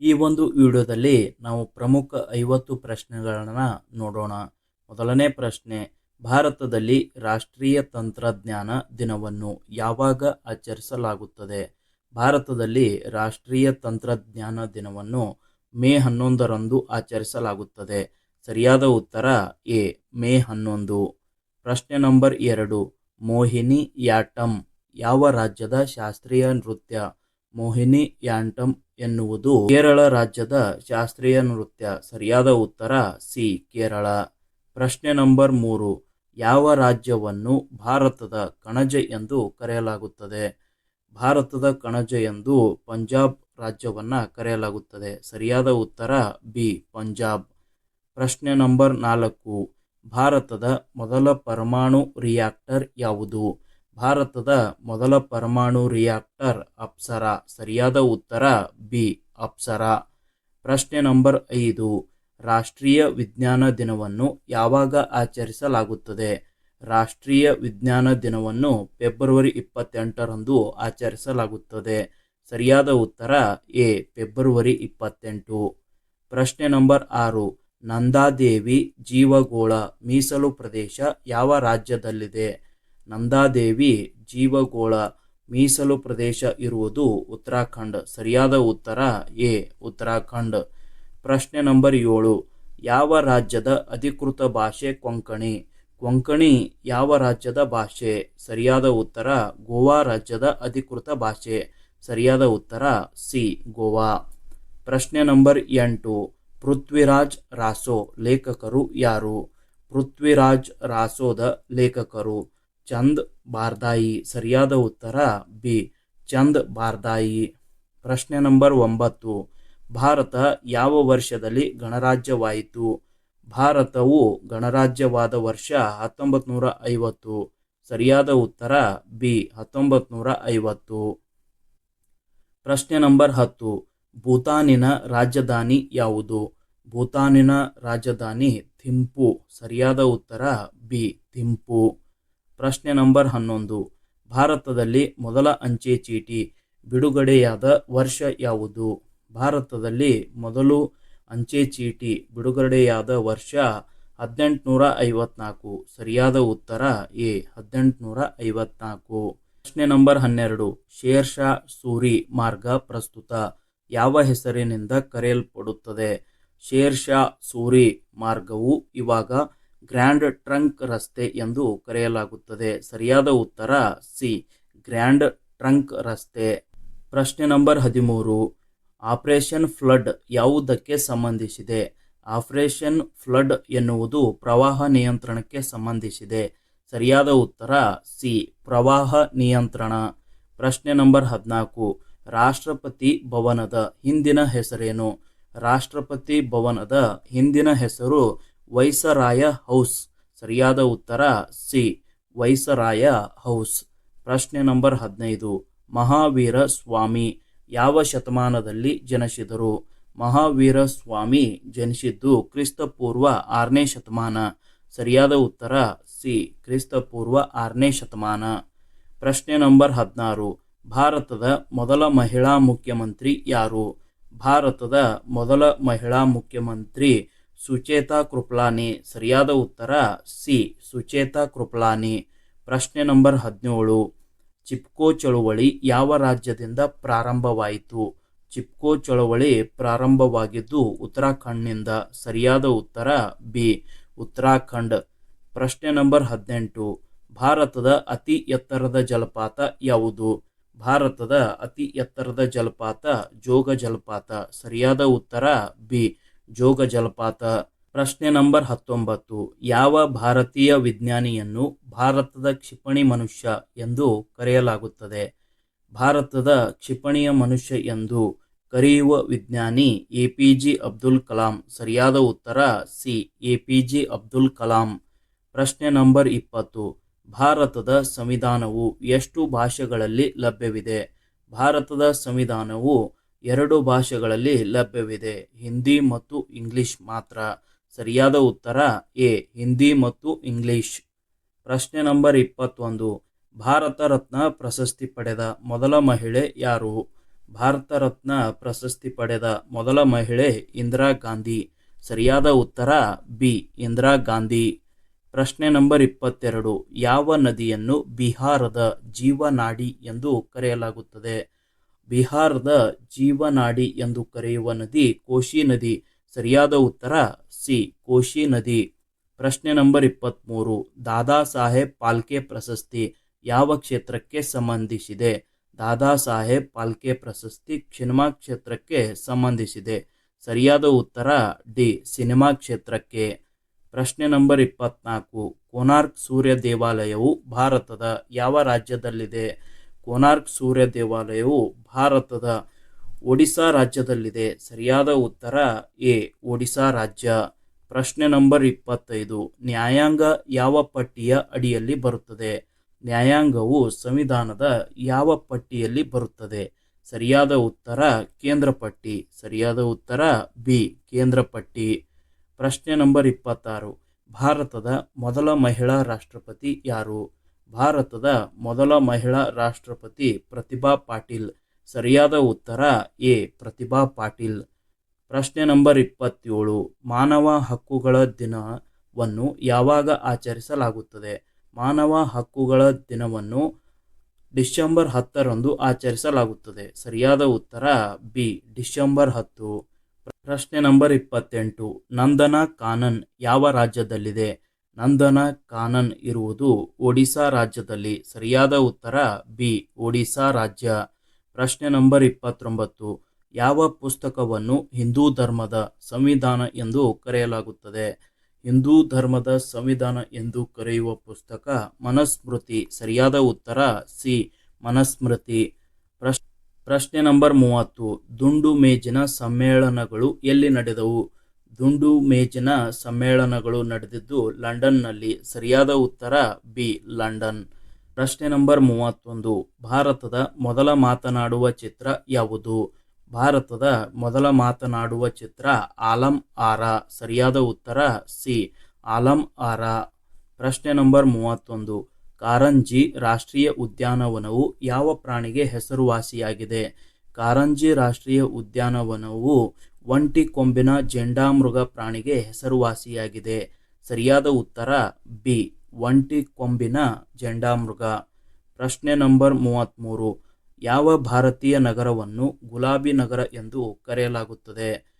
ಈ ಒಂದು ವಿಡಿಯೋದಲ್ಲಿ ನಾವು ಪ್ರಮುಖ ಐವತ್ತು ಪ್ರಶ್ನೆಗಳನ್ನು ನೋಡೋಣ. ಮೊದಲನೇ ಪ್ರಶ್ನೆ, ಭಾರತದಲ್ಲಿ ರಾಷ್ಟ್ರೀಯ ತಂತ್ರಜ್ಞಾನ ದಿನವನ್ನು ಯಾವಾಗ ಆಚರಿಸಲಾಗುತ್ತದೆ? ಭಾರತದಲ್ಲಿ ರಾಷ್ಟ್ರೀಯ ತಂತ್ರಜ್ಞಾನ ದಿನವನ್ನು ಮೇ ಹನ್ನೊಂದರಂದು ಆಚರಿಸಲಾಗುತ್ತದೆ. ಸರಿಯಾದ ಉತ್ತರ ಎ, ಮೇ ಹನ್ನೊಂದು. ಪ್ರಶ್ನೆ ನಂಬರ್ ಎರಡು, ಮೋಹಿನಿ ಯಾಟಂ ಯಾವ ರಾಜ್ಯದ ಶಾಸ್ತ್ರೀಯ ನೃತ್ಯ? ಮೋಹಿನಿ ಯಾಂಟಂ ಎನ್ನುವುದು ಕೇರಳ ರಾಜ್ಯದ ಶಾಸ್ತ್ರೀಯ ನೃತ್ಯ. ಸರಿಯಾದ ಉತ್ತರ ಸಿ, ಕೇರಳ. ಪ್ರಶ್ನೆ ನಂಬರ್ ಮೂರು. ಯಾವ ರಾಜ್ಯವನ್ನು ಭಾರತದ ಕಣಜ ಎಂದು ಕರೆಯಲಾಗುತ್ತದೆ? ಭಾರತದ ಕಣಜ ಎಂದು ಪಂಜಾಬ್ ರಾಜ್ಯವನ್ನು ಕರೆಯಲಾಗುತ್ತದೆ. ಸರಿಯಾದ ಉತ್ತರ ಬಿ, ಪಂಜಾಬ್. ಪ್ರಶ್ನೆ ನಂಬರ್ ನಾಲ್ಕು. ಭಾರತದ ಮೊದಲ ಪರಮಾಣು ರಿಯಾಕ್ಟರ್ ಯಾವುದು? ಭಾರತದ ಮೊದಲ ಪರಮಾಣು ರಿಯಾಕ್ಟರ್ ಅಪ್ಸರಾ. ಸರಿಯಾದ ಉತ್ತರ? ಬಿ. ಅಪ್ಸರಾ. ಪ್ರಶ್ನೆ ನಂಬರ್ ಐದು. ರಾಷ್ಟ್ರೀಯ ವಿಜ್ಞಾನ ದಿನವನ್ನು ಯಾವಾಗ ಆಚರಿಸಲಾಗುತ್ತದೆ? ರಾಷ್ಟ್ರೀಯ ವಿಜ್ಞಾನ ದಿನವನ್ನು ಫೆಬ್ರವರಿ ಇಪ್ಪತ್ತೆಂಟರಂದು ಆಚರಿಸಲಾಗುತ್ತದೆ. ಸರಿಯಾದ ಉತ್ತರ? ಎ. ಫೆಬ್ರವರಿ ಇಪ್ಪತ್ತೆಂಟು. ಪ್ರಶ್ನೆ ನಂಬರ್ ಆರು. ನಂದಾದೇವಿ ಜೀವಗೋಳ ಮೀಸಲು ಪ್ರದೇಶ ಯಾವ ರಾಜ್ಯದಲ್ಲಿದೆ? ನಂದಾದೇವಿ, ಜೀವಗೋಳ, ಮೀಸಲು ಪ್ರದೇಶ ಇರುವುದು ಉತ್ತರಾಖಂಡ್. ಸರಿಯಾದ ಉತ್ತರ? ಎ. ಉತ್ತರಾಖಂಡ್. ಪ್ರಶ್ನೆ ನಂಬರ್ ಏಳು. ಯಾವ ರಾಜ್ಯದ ಅಧಿಕೃತ ಭಾಷೆ ಕೊಂಕಣಿ? ಕೊಂಕಣಿ ಯಾವ ರಾಜ್ಯದ ಭಾಷೆ? ಸರಿಯಾದ ಉತ್ತರ? ಗೋವಾ ರಾಜ್ಯದ ಅಧಿಕೃತ ಭಾಷೆ. ಸರಿಯಾದ ಉತ್ತರ? ಸಿ. ಗೋವಾ. ಪ್ರಶ್ನೆ ನಂಬರ್ ಎಂಟು. ಪೃಥ್ವಿರಾಜ್ ರಾಸೋ ಲೇಖಕರು ಯಾರು? ಪೃಥ್ವಿರಾಜ್ ರಾಸೋದ ಲೇಖಕರು. ಚಂದ್ ಬಾರ್ದಾಯಿ ಸರಿಯಾದ ಉತ್ತರ ಬಿ. ಚಂದ್ ಬಾರ್ದಾಯಿ. ಪ್ರಶ್ನೆ ನಂಬರ್ ಒಂಬತ್ತು. ಭಾರತ ಯಾವ ವರ್ಷದಲ್ಲಿ ಗಣರಾಜ್ಯವಾಯಿತು? ಭಾರತವು ಗಣರಾಜ್ಯವಾದ ವರ್ಷ ಹತ್ತೊಂಬತ್ತು ನೂರ ಐವತ್ತು. ಸರಿಯಾದ ಉತ್ತರ ಬಿ. ಹತ್ತೊಂಬತ್ತು ನೂರ ಐವತ್ತು. ಪ್ರಶ್ನೆ ನಂಬರ್ ಹತ್ತು. ಭೂತಾನಿನ ರಾಜಧಾನಿ ಯಾವುದು? ಭೂತಾನಿನ ರಾಜಧಾನಿ ಥಿಂಪು. ಸರಿಯಾದ ಉತ್ತರ ಬಿ. ಥಿಂಪು. ಪ್ರಶ್ನೆ ನಂಬರ್ ಹನ್ನೊಂದು. ಭಾರತದಲ್ಲಿ ಮೊದಲ ಅಂಚೆ ಚೀಟಿ ಬಿಡುಗಡೆಯಾದ ವರ್ಷ ಯಾವುದು? ಭಾರತದಲ್ಲಿ ಮೊದಲು ಅಂಚೆ ಚೀಟಿ ಬಿಡುಗಡೆಯಾದ ವರ್ಷ ಹದಿನೆಂಟುನೂರ ಐವತ್ನಾಲ್ಕು. ಸರಿಯಾದ ಉತ್ತರ ಎ, ಹದಿನೆಂಟುನೂರ ಐವತ್ನಾಲ್ಕು. ಪ್ರಶ್ನೆ ನಂಬರ್ ಹನ್ನೆರಡು. ಶೇರ್ ಶಾ ಸೂರಿ ಮಾರ್ಗ ಪ್ರಸ್ತುತ ಯಾವ ಹೆಸರಿನಿಂದ ಕರೆಯಲ್ಪಡುತ್ತದೆ? ಶೇರ್ ಶಾ ಸೂರಿ ಮಾರ್ಗವು ಇವಾಗ ಗ್ರ್ಯಾಂಡ್ ಟ್ರಂಕ್ ರಸ್ತೆ ಎಂದು ಕರೆಯಲಾಗುತ್ತದೆ. ಸರಿಯಾದ ಉತ್ತರ ಸಿ, ಗ್ರ್ಯಾಂಡ್ ಟ್ರಂಕ್ ರಸ್ತೆ. ಪ್ರಶ್ನೆ ನಂಬರ್ ಹದಿಮೂರು. ಆಪರೇಷನ್ ಫ್ಲಡ್ ಯಾವುದಕ್ಕೆ ಸಂಬಂಧಿಸಿದೆ? ಆಪರೇಷನ್ ಫ್ಲಡ್ ಎನ್ನುವುದು ಪ್ರವಾಹ ನಿಯಂತ್ರಣಕ್ಕೆ ಸಂಬಂಧಿಸಿದೆ. ಸರಿಯಾದ ಉತ್ತರ ಸಿ, ಪ್ರವಾಹ ನಿಯಂತ್ರಣ. ಪ್ರಶ್ನೆ ನಂಬರ್ ಹದಿನಾಲ್ಕು. ರಾಷ್ಟ್ರಪತಿ ಭವನದ ಹಿಂದಿನ ಹೆಸರೇನು? ರಾಷ್ಟ್ರಪತಿ ಭವನದ ಹಿಂದಿನ ಹೆಸರು ವೈಸರಾಯ ಹೌಸ್. ಸರಿಯಾದ ಉತ್ತರ ಸಿ, ವೈಸರಾಯ ಹೌಸ್. ಪ್ರಶ್ನೆ ನಂಬರ್ ಹದಿನೈದು. ಮಹಾವೀರ ಸ್ವಾಮಿ ಯಾವ ಶತಮಾನದಲ್ಲಿ ಜನಿಸಿದರು? ಮಹಾವೀರ ಸ್ವಾಮಿ ಜನಿಸಿದ್ದು ಕ್ರಿಸ್ತಪೂರ್ವ ಆರನೇ ಶತಮಾನ. ಸರಿಯಾದ ಉತ್ತರ ಸಿ, ಕ್ರಿಸ್ತಪೂರ್ವ ಆರನೇ ಶತಮಾನ. ಪ್ರಶ್ನೆ ನಂಬರ್ ಹದಿನಾರು. ಭಾರತದ ಮೊದಲ ಮಹಿಳಾ ಮುಖ್ಯಮಂತ್ರಿ ಯಾರು? ಭಾರತದ ಮೊದಲ ಮಹಿಳಾ ಮುಖ್ಯಮಂತ್ರಿ ಸುಚೇತಾ ಕೃಪ್ಲಾನಿ ಸರಿಯಾದ ಉತ್ತರ ಸಿ. ಸುಚೇತಾ ಕೃಪ್ಲಾನಿ. ಪ್ರಶ್ನೆ ನಂಬರ್ ಹದಿನೇಳು. ಚಿಪ್ಕೋ ಚಳುವಳಿ ಯಾವ ರಾಜ್ಯದಿಂದ ಪ್ರಾರಂಭವಾಯಿತು? ಚಿಪ್ಕೋ ಚಳುವಳಿ ಪ್ರಾರಂಭವಾಗಿದ್ದು ಉತ್ತರಾಖಂಡ್ನಿಂದ ಸರಿಯಾದ ಉತ್ತರ ಬಿ. ಉತ್ತರಾಖಂಡ್. ಪ್ರಶ್ನೆ ನಂಬರ್ ಹದಿನೆಂಟು. ಭಾರತದ ಅತಿ ಎತ್ತರದ ಜಲಪಾತ ಯಾವುದು? ಭಾರತದ ಅತಿ ಎತ್ತರದ ಜಲಪಾತ ಜೋಗ ಜಲಪಾತ. ಸರಿಯಾದ ಉತ್ತರ ಬಿ. ಜೋಗ ಜಲಪಾತ. ಪ್ರಶ್ನೆ ನಂಬರ್ ಹತ್ತೊಂಬತ್ತು. ಯಾವ ಭಾರತೀಯ ವಿಜ್ಞಾನಿಯನ್ನು ಭಾರತದ ಕ್ಷಿಪಣಿ ಮನುಷ್ಯ ಎಂದು ಕರೆಯಲಾಗುತ್ತದೆ? ಭಾರತದ ಕ್ಷಿಪಣಿಯ ಮನುಷ್ಯ ಎಂದು ಕರೆಯುವ ವಿಜ್ಞಾನಿ A P J Abdul Kalam. ಸರಿಯಾದ ಉತ್ತರ C, A P J Abdul Kalam. ಪ್ರಶ್ನೆ ನಂಬರ್ ಇಪ್ಪತ್ತು. ಭಾರತದ ಸಂವಿಧಾನವು ಎಷ್ಟು ಭಾಷೆಗಳಲ್ಲಿ ಲಭ್ಯವಿದೆ? ಭಾರತದ ಸಂವಿಧಾನವು ಎರಡು ಭಾಷೆಗಳಲ್ಲಿ ಲಭ್ಯವಿದೆ, ಹಿಂದಿ ಮತ್ತು ಇಂಗ್ಲಿಷ್ ಮಾತ್ರ. ಸರಿಯಾದ ಉತ್ತರ, ಎ, ಹಿಂದಿ ಮತ್ತು ಇಂಗ್ಲಿಷ್. ಪ್ರಶ್ನೆ ನಂಬರ್ ಇಪ್ಪತ್ತೊಂದು. ಭಾರತ ರತ್ನ ಪ್ರಶಸ್ತಿ ಪಡೆದ ಮೊದಲ ಮಹಿಳೆ ಯಾರು? ಭಾರತ ರತ್ನ ಪ್ರಶಸ್ತಿ ಪಡೆದ ಮೊದಲ ಮಹಿಳೆ ಇಂದಿರಾ ಗಾಂಧಿ. ಸರಿಯಾದ ಉತ್ತರ, ಬಿ, ಇಂದಿರಾ ಗಾಂಧಿ. ಪ್ರಶ್ನೆ ನಂಬರ್ ಇಪ್ಪತ್ತೆರಡು. ಯಾವ ನದಿಯನ್ನು ಬಿಹಾರದ ಜೀವನಾಡಿ ಎಂದು ಕರೆಯಲಾಗುತ್ತದೆ? ಬಿಹಾರದ ಜೀವನಾಡಿ ಎಂದು ಕರೆಯುವ ನದಿ ಕೋಶಿ ನದಿ. ಸರಿಯಾದ ಉತ್ತರ, ಸಿ, ಕೋಶಿ ನದಿ. ಪ್ರಶ್ನೆ ನಂಬರ್ ಇಪ್ಪತ್ತ್ಮೂರು ದಾದಾ ಸಾಹೇಬ್ ಪಾಲ್ಕೆ ಪ್ರಶಸ್ತಿ ಯಾವ ಕ್ಷೇತ್ರಕ್ಕೆ ಸಂಬಂಧಿಸಿದೆ? ದಾದಾ ಸಾಹೇಬ್ ಪಾಲ್ಕೆ ಪ್ರಶಸ್ತಿ ಸಿನಿಮಾ ಕ್ಷೇತ್ರಕ್ಕೆ ಸಂಬಂಧಿಸಿದೆ. ಸರಿಯಾದ ಉತ್ತರ, ಡಿ, ಸಿನಿಮಾ ಕ್ಷೇತ್ರಕ್ಕೆ. ಪ್ರಶ್ನೆ ನಂಬರ್ ಇಪ್ಪತ್ನಾಲ್ಕು. ಕೋನಾರ್ಕ್ ಸೂರ್ಯ ದೇವಾಲಯವು ಭಾರತದ ಯಾವ ರಾಜ್ಯದಲ್ಲಿದೆ? ಕೋನಾರ್ಕ್ ಸೂರ್ಯ ದೇವಾಲಯವು ಭಾರತದ ಒಡಿಶಾ ರಾಜ್ಯದಲ್ಲಿದೆ. ಸರಿಯಾದ ಉತ್ತರ ಎ ಒಡಿಶಾ ರಾಜ್ಯ. ಪ್ರಶ್ನೆ ನಂಬರ್ ಇಪ್ಪತ್ತೈದು. ನ್ಯಾಯಾಂಗ ಯಾವ ಪಟ್ಟಿಯ ಅಡಿಯಲ್ಲಿ ಬರುತ್ತದೆ? ನ್ಯಾಯಾಂಗವು ಸಂವಿಧಾನದ ಯಾವ ಪಟ್ಟಿಯಲ್ಲಿ ಬರುತ್ತದೆ? ಸರಿಯಾದ ಉತ್ತರ ಕೇಂದ್ರ ಪಟ್ಟಿ. ಸರಿಯಾದ ಉತ್ತರ ಬಿ, ಕೇಂದ್ರ ಪಟ್ಟಿ. ಪ್ರಶ್ನೆ ನಂಬರ್ ಇಪ್ಪತ್ತಾರು. ಭಾರತದ ಮೊದಲ ಮಹಿಳಾ ರಾಷ್ಟ್ರಪತಿ ಯಾರು? ಭಾರತದ ಮೊದಲ ಮಹಿಳಾ ರಾಷ್ಟ್ರಪತಿ ಪ್ರತಿಭಾ ಪಾಟೀಲ್. ಸರಿಯಾದ ಉತ್ತರ, ಎ. ಪ್ರತಿಭಾ ಪಾಟೀಲ್. ಪ್ರಶ್ನೆ ನಂಬರ್ ಇಪ್ಪತ್ತೇಳು, ಮಾನವ ಹಕ್ಕುಗಳ ದಿನವನ್ನು ಯಾವಾಗ ಆಚರಿಸಲಾಗುತ್ತದೆ? ಮಾನವ ಹಕ್ಕುಗಳ ದಿನವನ್ನು ಡಿಸೆಂಬರ್ ಹತ್ತರಂದು ಆಚರಿಸಲಾಗುತ್ತದೆ. ಸರಿಯಾದ ಉತ್ತರ, ಬಿ. ಡಿಸೆಂಬರ್ ಹತ್ತು. ಪ್ರಶ್ನೆ ನಂಬರ್ ಇಪ್ಪತ್ತೆಂಟು, ನಂದನ ಕಾನನ್ ಯಾವ ರಾಜ್ಯದಲ್ಲಿದೆ? ನಂದನ ಕಾನನ್ ಇರುವುದು ಒಡಿಶಾ ರಾಜ್ಯದಲ್ಲಿ. ಸರಿಯಾದ ಉತ್ತರ? ಬಿ. ಒಡಿಶಾ ರಾಜ್ಯ. ಪ್ರಶ್ನೆ ನಂಬರ್ ಇಪ್ಪತ್ತೊಂಬತ್ತು. ಯಾವ ಪುಸ್ತಕವನ್ನು ಹಿಂದೂ ಧರ್ಮದ ಸಂವಿಧಾನ ಎಂದು ಕರೆಯಲಾಗುತ್ತದೆ? ಹಿಂದೂ ಧರ್ಮದ ಸಂವಿಧಾನ ಎಂದು ಕರೆಯುವ ಪುಸ್ತಕ ಮನಸ್ಮೃತಿ. ಸರಿಯಾದ ಉತ್ತರ? ಸಿ. ಮನಸ್ಮೃತಿ. ಪ್ರಶ್, ಪ್ರಶ್ನೆ ನಂಬರ್ ಮೂವತ್ತು. ದುಂಡು ಮೇಜಿನ ಸಮ್ಮೇಳನಗಳು ಎಲ್ಲಿ ನಡೆದವು? ದುಂಡು ಮೇಜಿನ ಸಮ್ಮೇಳನಗಳು ನಡೆದಿದ್ದು ಲಂಡನ್ನಲ್ಲಿ. ಸರಿಯಾದ ಉತ್ತರ, ಬಿ, ಲಂಡನ್. ಪ್ರಶ್ನೆ ನಂಬರ್ ಮೂವತ್ತೊಂದು. ಭಾರತದ ಮೊದಲ ಮಾತನಾಡುವ ಚಿತ್ರ ಯಾವುದು? ಭಾರತದ ಮೊದಲ ಮಾತನಾಡುವ ಚಿತ್ರ ಆಲಂ ಆರ. ಸರಿಯಾದ ಉತ್ತರ, ಸಿ, ಆಲಂ ಆರ. ಪ್ರಶ್ನೆ ನಂಬರ್ ಮೂವತ್ತೊಂದು. ಕಾರಂಜಿ ರಾಷ್ಟ್ರೀಯ ಉದ್ಯಾನವನವು ಯಾವ ಪ್ರಾಣಿಗೆ ಹೆಸರುವಾಸಿಯಾಗಿದೆ? ಕಾರಂಜಿ ರಾಷ್ಟ್ರೀಯ ಉದ್ಯಾನವನವು ಒಂಟಿ ಕೊಂಬಿನ ಜೆಂಡಾಮೃಗ ಪ್ರಾಣಿಗೆ ಹೆಸರುವಾಸಿಯಾಗಿದೆ. ಸರಿಯಾದ ಉತ್ತರ ಬಿ, ಒಂಟಿ ಕೊಂಬಿನ ಜೆಂಡಾಮೃಗ. ಪ್ರಶ್ನೆ ನಂಬರ್ ಮೂವತ್ತ್ಮೂರು ಯಾವ ಭಾರತೀಯ ನಗರವನ್ನು ಗುಲಾಬಿ ನಗರ ಎಂದು ಕರೆಯಲಾಗುತ್ತದೆ?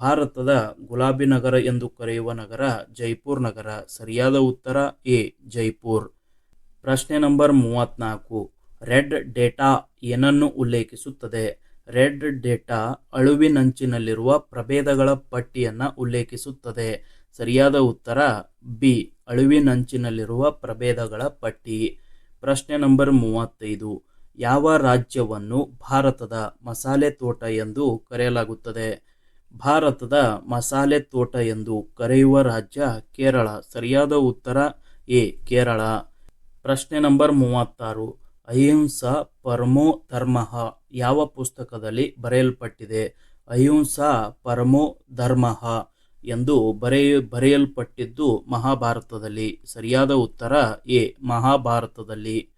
ಭಾರತದ ಗುಲಾಬಿ ನಗರ ಎಂದು ಕರೆಯುವ ನಗರ ಜೈಪುರ್ ನಗರ. ಸರಿಯಾದ ಉತ್ತರ ಎ, ಜೈಪುರ್. ಪ್ರಶ್ನೆ ನಂಬರ್ ಮೂವತ್ತ್ನಾಲ್ಕು. ರೆಡ್ ಡೇಟಾ ಏನನ್ನು ಉಲ್ಲೇಖಿಸುತ್ತದೆ? ರೆಡ್ ಡೇಟಾ ಅಳುವಿನಂಚಿನಲ್ಲಿರುವ ಪ್ರಭೇದಗಳ ಪಟ್ಟಿಯನ್ನು ಉಲ್ಲೇಖಿಸುತ್ತದೆ. ಸರಿಯಾದ ಉತ್ತರ, ಬಿ, ಅಳುವಿನಂಚಿನಲ್ಲಿರುವ ಪ್ರಭೇದಗಳ ಪಟ್ಟಿ. ಪ್ರಶ್ನೆ ನಂಬರ್ ಮೂವತ್ತೈದು. ಯಾವ ರಾಜ್ಯವನ್ನು ಭಾರತದ ಮಸಾಲೆ ತೋಟ ಎಂದು ಕರೆಯಲಾಗುತ್ತದೆ? ಭಾರತದ ಮಸಾಲೆ ತೋಟ ಎಂದು ಕರೆಯುವ ರಾಜ್ಯ ಕೇರಳ. ಸರಿಯಾದ ಉತ್ತರ, ಎ, ಕೇರಳ. ಪ್ರಶ್ನೆ ನಂಬರ್ ಮೂವತ್ತಾರು. ಅಹಿಂಸಾ ಪರಮೋ ಧರ್ಮಃ ಯಾವ ಪುಸ್ತಕದಲ್ಲಿ ಬರೆಯಲ್ಪಟ್ಟಿದೆ? ಅಹಿಂಸಾ ಪರಮೋ ಧರ್ಮಃ ಎಂದು ಬರೆಯ ಬರೆಯಲ್ಪಟ್ಟಿದ್ದು ಮಹಾಭಾರತದಲ್ಲಿ. ಸರಿಯಾದ ಉತ್ತರ ಎ, ಮಹಾಭಾರತದಲ್ಲಿ.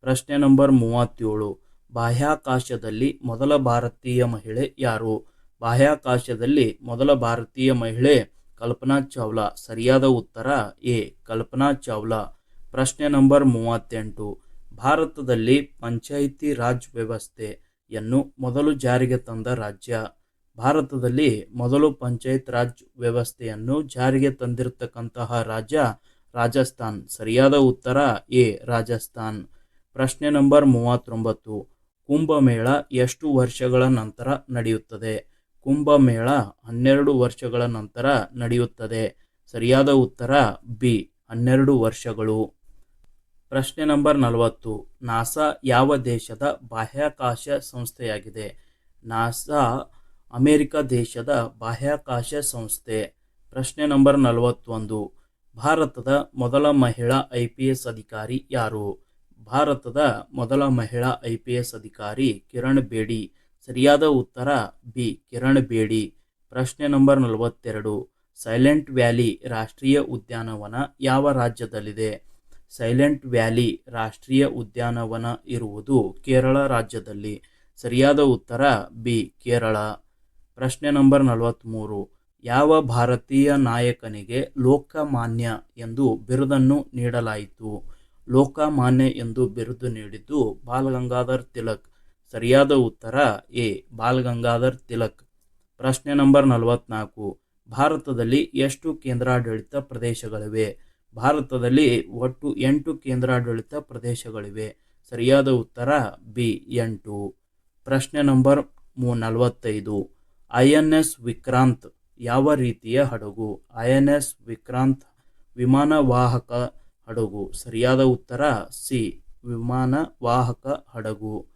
ಪ್ರಶ್ನೆ ನಂಬರ್ ಮೂವತ್ತೇಳು. ಬಾಹ್ಯಾಕಾಶದಲ್ಲಿ ಮೊದಲ ಭಾರತೀಯ ಮಹಿಳೆ ಯಾರು? ಬಾಹ್ಯಾಕಾಶದಲ್ಲಿ ಮೊದಲ ಭಾರತೀಯ ಮಹಿಳೆ ಕಲ್ಪನಾ ಚಾವ್ಲಾ. ಸರಿಯಾದ ಉತ್ತರ ಎ, ಕಲ್ಪನಾ ಚಾವ್ಲಾ. ಪ್ರಶ್ನೆ ನಂಬರ್ ಮೂವತ್ತೆಂಟು. ಭಾರತದಲ್ಲಿ ಪಂಚಾಯಿತಿ ರಾಜ್ ವ್ಯವಸ್ಥೆಯನ್ನು ಮೊದಲು ಜಾರಿಗೆ ತಂದ ರಾಜ್ಯ. ಭಾರತದಲ್ಲಿ ಮೊದಲು ಪಂಚಾಯತ್ ರಾಜ್ ವ್ಯವಸ್ಥೆಯನ್ನು ಜಾರಿಗೆ ತಂದಿರತಕ್ಕಂತಹ ರಾಜ್ಯ ರಾಜಸ್ಥಾನ್. ಸರಿಯಾದ ಉತ್ತರ ಎ, ರಾಜಸ್ಥಾನ್. ಪ್ರಶ್ನೆ ನಂಬರ್ ಮೂವತ್ತೊಂಬತ್ತು. ಕುಂಭಮೇಳ ಎಷ್ಟು ವರ್ಷಗಳ ನಂತರ ನಡೆಯುತ್ತದೆ? ಕುಂಭಮೇಳ ಹನ್ನೆರಡು ವರ್ಷಗಳ ನಂತರ ನಡೆಯುತ್ತದೆ. ಸರಿಯಾದ ಉತ್ತರ ಬಿ, ಹನ್ನೆರಡು ವರ್ಷಗಳು. ಪ್ರಶ್ನೆ ನಂಬರ್ ನಲವತ್ತು. ನಾಸಾ ಯಾವ ದೇಶದ ಬಾಹ್ಯಾಕಾಶ ಸಂಸ್ಥೆಯಾಗಿದೆ? ನಾಸಾ ಅಮೆರಿಕ ದೇಶದ ಬಾಹ್ಯಾಕಾಶ ಸಂಸ್ಥೆ. ಪ್ರಶ್ನೆ ನಂಬರ್ ನಲವತ್ತೊಂದು. ಭಾರತದ ಮೊದಲ ಮಹಿಳಾ ಐ ಪಿ ಎಸ್ ಅಧಿಕಾರಿ ಯಾರು? ಭಾರತದ ಮೊದಲ ಮಹಿಳಾ ಐ ಪಿ ಎಸ್ ಅಧಿಕಾರಿ ಕಿರಣ್ ಬೇಡಿ. ಸರಿಯಾದ ಉತ್ತರ ಬಿ, ಕಿರಣ್ ಬೇಡಿ. ಪ್ರಶ್ನೆ ನಂಬರ್ ನಲವತ್ತೆರಡು. ಸೈಲೆಂಟ್ ವ್ಯಾಲಿ ರಾಷ್ಟ್ರೀಯ ಉದ್ಯಾನವನ ಯಾವ ರಾಜ್ಯದಲ್ಲಿದೆ? ಸೈಲೆಂಟ್ ವ್ಯಾಲಿ ರಾಷ್ಟ್ರೀಯ ಉದ್ಯಾನವನ ಇರುವುದು ಕೇರಳ ರಾಜ್ಯದಲ್ಲಿ. ಸರಿಯಾದ ಉತ್ತರ ಬಿ, ಕೇರಳ. ಪ್ರಶ್ನೆ ನಂಬರ್ ನಲವತ್ತ್ಮೂರು ಯಾವ ಭಾರತೀಯ ನಾಯಕನಿಗೆ ಲೋಕಮಾನ್ಯ ಎಂದು ಬಿರುದನ್ನು ನೀಡಲಾಯಿತು? ಲೋಕಮಾನ್ಯ ಎಂದು ಬಿರುದು ನೀಡಿದ್ದು ಬಾಲ್ ಗಂಗಾಧರ್ ತಿಲಕ್. ಸರಿಯಾದ ಉತ್ತರ ಎ ಬಾಲ್ ಗಂಗಾಧರ್ ತಿಲಕ್. ಪ್ರಶ್ನೆ ನಂಬರ್ ನಲವತ್ನಾಲ್ಕು. ಭಾರತದಲ್ಲಿ ಎಷ್ಟು ಕೇಂದ್ರಾಡಳಿತ ಪ್ರದೇಶಗಳಿವೆ? ಭಾರತದಲ್ಲಿ ಒಟ್ಟು ಎಂಟು ಕೇಂದ್ರಾಡಳಿತ ಪ್ರದೇಶಗಳಿವೆ. ಸರಿಯಾದ ಉತ್ತರ, ಬಿ, ಎಂಟು. ಪ್ರಶ್ನೆ ನಂಬರ್ ಮೂ ನಲವತ್ತೈದು ಐ ಎನ್ ಎಸ್ ವಿಕ್ರಾಂತ್ ಯಾವ ರೀತಿಯ ಹಡಗು? ಐ ಎನ್ ಎಸ್ ವಿಕ್ರಾಂತ್ ವಿಮಾನವಾಹಕ ಹಡಗು. ಸರಿಯಾದ ಉತ್ತರ, ಸಿ ವಿಮಾನವಾಹಕ ಹಡಗು.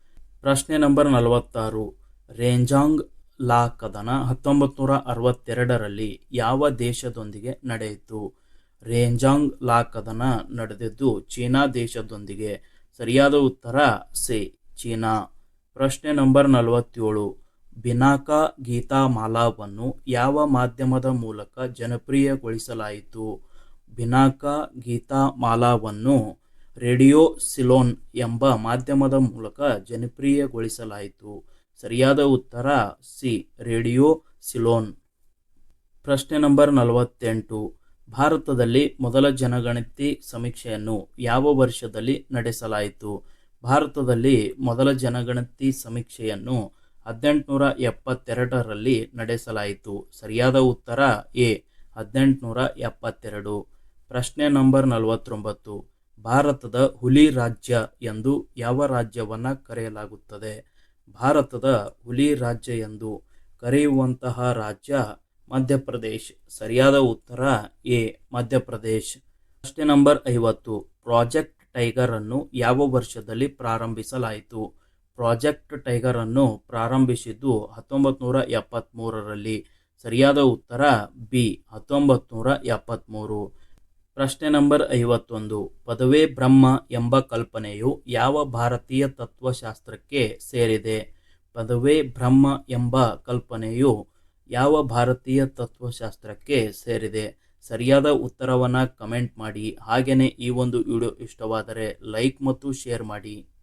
ಪ್ರಶ್ನೆ ನಂಬರ್ ನಲವತ್ತಾರು. ರೇಂಜಾಂಗ್ ಲಾ ಕದನ ಹತ್ತೊಂಬತ್ತು ನೂರ ಅರವತ್ತೆರಡರಲ್ಲಿ ಯಾವ ದೇಶದೊಂದಿಗೆ ನಡೆಯಿತು? ರೇಂಜಾಂಗ್ ಲಾ ಕದನ ನಡೆದಿದ್ದು ಚೀನಾ ದೇಶದೊಂದಿಗೆ. ಸರಿಯಾದ ಉತ್ತರ ಸಿ, ಚೀನಾ. ಪ್ರಶ್ನೆ ನಂಬರ್ ನಲವತ್ತೇಳು. ಬಿನಾಕಾ ಗೀತಾಮಾಲಾವನ್ನು ಯಾವ ಮಾಧ್ಯಮದ ಮೂಲಕ ಜನಪ್ರಿಯಗೊಳಿಸಲಾಯಿತು? ಬಿನಾಕಾ ಗೀತಾಮಾಲಾವನ್ನು ರೇಡಿಯೋ ಸಿಲೋನ್ ಎಂಬ ಮಾಧ್ಯಮದ ಮೂಲಕ ಜನಪ್ರಿಯಗೊಳಿಸಲಾಯಿತು. ಸರಿಯಾದ ಉತ್ತರ ಸಿ, ರೇಡಿಯೋ ಸಿಲೋನ್. ಪ್ರಶ್ನೆ ನಂಬರ್ ನಲವತ್ತೆಂಟು. ಭಾರತದಲ್ಲಿ ಮೊದಲ ಜನಗಣತಿ ಸಮೀಕ್ಷೆಯನ್ನು ಯಾವ ವರ್ಷದಲ್ಲಿ ನಡೆಸಲಾಯಿತು? ಭಾರತದಲ್ಲಿ ಮೊದಲ ಜನಗಣತಿ ಸಮೀಕ್ಷೆಯನ್ನು ಹದಿನೆಂಟುನೂರ ಎಪ್ಪತ್ತೆರಡರಲ್ಲಿ ನಡೆಸಲಾಯಿತು. ಸರಿಯಾದ ಉತ್ತರ ಎ, ಹದಿನೆಂಟುನೂರ ಎಪ್ಪತ್ತೆರಡು. ಪ್ರಶ್ನೆ ನಂಬರ್ ನಲವತ್ತೊಂಬತ್ತು. ಭಾರತದ ಹುಲಿ ರಾಜ್ಯ ಎಂದು ಯಾವ ರಾಜ್ಯವನ್ನು ಕರೆಯಲಾಗುತ್ತದೆ? ಭಾರತದ ಹುಲಿ ರಾಜ್ಯ ಎಂದು ಕರೆಯುವಂತಹ ರಾಜ್ಯ ಮಧ್ಯಪ್ರದೇಶ್. ಸರಿಯಾದ ಉತ್ತರ ಎ, ಮಧ್ಯಪ್ರದೇಶ್. ಪ್ರಶ್ನೆ ನಂಬರ್ ಐವತ್ತು. ಪ್ರಾಜೆಕ್ಟ್ ಟೈಗರ್ ಅನ್ನು ಯಾವ ವರ್ಷದಲ್ಲಿ ಪ್ರಾರಂಭಿಸಲಾಯಿತು? ಪ್ರಾಜೆಕ್ಟ್ ಟೈಗರ್ ಅನ್ನು ಪ್ರಾರಂಭಿಸಿದ್ದು ಹತ್ತೊಂಬತ್ತು ನೂರ ಎಪ್ಪತ್ತ್ಮೂರರಲ್ಲಿ ಸರಿಯಾದ ಉತ್ತರ ಬಿ ಹತ್ತೊಂಬತ್ತು ನೂರ ಎಪ್ಪತ್ತ್ಮೂರು ಪ್ರಶ್ನೆ ನಂಬರ್ ಐವತ್ತೊಂದು. ಪದವೇ ಬ್ರಹ್ಮ ಎಂಬ ಕಲ್ಪನೆಯು ಯಾವ ಭಾರತೀಯ ತತ್ವಶಾಸ್ತ್ರಕ್ಕೆ ಸೇರಿದೆ? ಪದವೇ ಬ್ರಹ್ಮ ಎಂಬ ಕಲ್ಪನೆಯು ಯಾವ ಭಾರತೀಯ ತತ್ವಶಾಸ್ತ್ರಕ್ಕೆ ಸೇರಿದೆ? ಸರಿಯಾದ ಉತ್ತರವನ್ನು ಕಮೆಂಟ್ ಮಾಡಿ. ಹಾಗೆಯೇ ಈ ಒಂದು ವಿಡಿಯೋ ಇಷ್ಟವಾದರೆ ಲೈಕ್ ಮತ್ತು ಶೇರ್ ಮಾಡಿ.